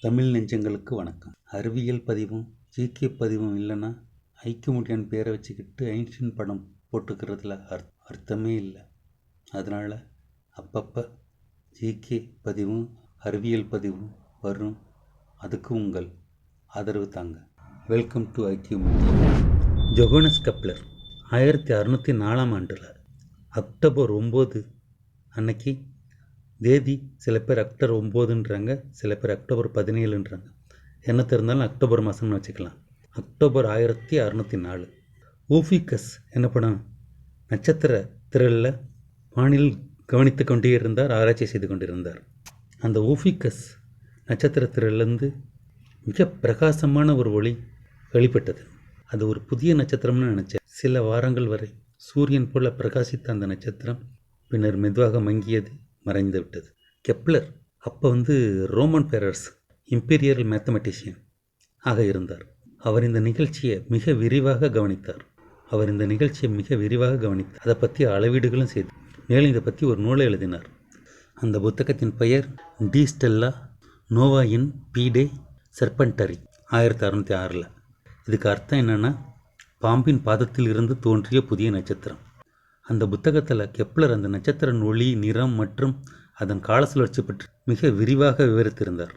தமிழ் நெஞ்சங்களுக்கு வணக்கம். அறிவியல் பதிவும் ஜிகே பதிவும் இல்லைன்னா ஐக்கியமுட்டியான் பேரை வச்சுக்கிட்டு ஐன்ஸ்டீன் படம் போட்டுக்கிறதுல அர்த் அர்த்தமே இல்லை. அதனால் அப்பப்போ ஜிகே பதிவும் அறிவியல் பதிவும் வரும். அதுக்கு உங்கள் ஆதரவு தாங்க. வெல்கம் டு ஐக்கியமுட்டியான் ஜொகோனஸ் கப்ளர் ஆயிரத்தி அறநூற்றி நாலாம் ஆண்டில் அக்டோபர் ஒம்பது அன்னைக்கு தேதி சில பேர் அக்டோபர் ஒம்போதுன்றாங்க சில பேர் அக்டோபர் பதினேழுன்றாங்க. என்ன தெரிந்தாலும் அக்டோபர் மாதம்னு வச்சுக்கலாம். அக்டோபர் ஆயிரத்தி அறநூற்றி நாலு. ஊஃபிகஸ் என்ன படம் நட்சத்திர திரளில் வானில் கவனித்து கொண்டே இருந்தார் ஆராய்ச்சி செய்து கொண்டிருந்தார் அந்த ஊஃபிகஸ் நட்சத்திர திரளிலிருந்து மிக பிரகாசமான ஒரு ஒளி வெளிப்பட்டது. அது ஒரு புதிய நட்சத்திரம்னு நினச்சேன். சில வாரங்கள் வரை சூரியன் போல பிரகாசித்த அந்த நட்சத்திரம் பின்னர் மெதுவாக மங்கியது. மறைந்து விட்டது. கெப்லர் அப்போ வந்து ரோமன் பேரர்ஸ் இம்பீரியல் மேத்தமெட்டிஷியன் ஆக இருந்தார். அவர் இந்த நிகழ்ச்சியை மிக விரிவாக கவனித்தார். அவர் இந்த நிகழ்ச்சியை மிக விரிவாக கவனித்தார். அதை பற்றி அளவீடுகளும் செய்து மேலும் இதை பற்றி ஒரு நூலை எழுதினார். அந்த புத்தகத்தின் பெயர் De Stella Nova in Pede Serpentarii ஆயிரத்தி அறநூற்றி ஆறில். இதுக்கு அர்த்தம் என்னென்னா பாம்பின் பாதத்தில் இருந்து தோன்றிய புதிய நட்சத்திரம். அந்த புத்தகத்தில் கெப்லர் அந்த நட்சத்திரன் ஒளி நிறம் மற்றும் அதன் கால சுழற்சி பற்றி மிக விரிவாக விவரித்திருந்தார்.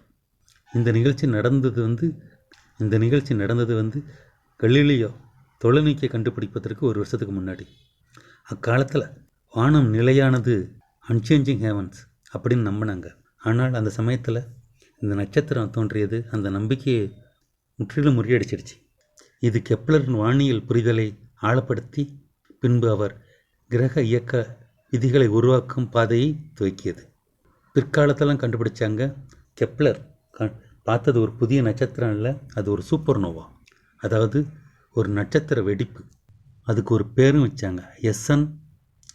இந்த நிகழ்ச்சி நடந்தது வந்து இந்த நிகழ்ச்சி நடந்தது வந்து கலிலியோ தொலைநோக்கியை கண்டுபிடிப்பதற்கு ஒரு வருஷத்துக்கு முன்னாடி. அக்காலத்தில் வானம் நிலையானது அன்சேஞ்சிங் ஹேவன்ஸ் அப்படின்னு நம்பினாங்க. ஆனால் அந்த சமயத்தில் இந்த நட்சத்திரம் தோன்றியது அந்த நம்பிக்கையை முற்றிலும் முறியடிச்சிடுச்சு. இது கெப்லரின் வானியல் புரிதலை ஆழப்படுத்தி பின்பு அவர் கிரக இயக்க விதிகளை உருவாக்கும் பாதையை துவக்கியது. பிற்காலத்தெல்லாம் கண்டுபிடிச்சாங்க கெப்லர் க பார்த்தது ஒரு புதிய நட்சத்திரம் இல்லை அது ஒரு சூப்பர் நோவா. அதாவது ஒரு நட்சத்திர வெடிப்பு. அதுக்கு ஒரு பேரும் வச்சாங்க. எஸ்என்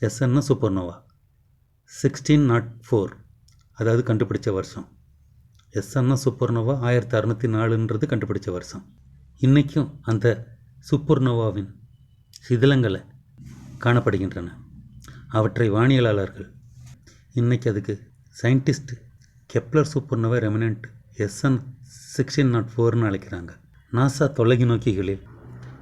எஸ்என்னா super Noah. Sixteen nought four. அதாவது கண்டுபிடிச்ச வருஷம். எஸ்என்னா சூப்பர் நோவா ஆயிரத்தி அறநூற்றி நாலுன்றது கண்டுபிடிச்ச வருஷம். இன்றைக்கும் அந்த சூப்பர் நோவாவின் சிதிலங்களை காணப்படுகின்றன. அவற்றை வானியலாளர்கள் இன்றைக்கி அதுக்கு scientist Kepler supernova remnant SN sixteen nought ஃபோர்னு அழைக்கிறாங்க. நாசா தொலைகி நோக்கிகளில்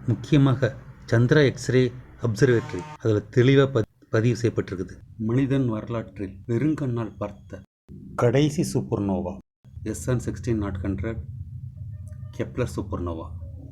முக்கியமாக சந்திரா எக்ஸ்ரே அப்சர்வேட்டரி அதில் தெளிவாக ப பதிவு செய்யப்பட்டிருக்குது. மனிதன் வரலாற்றில் வெறுங்கண்ணால் பார்த்த கடைசி supernova? SN sixteen nought hundred Kepler supernova?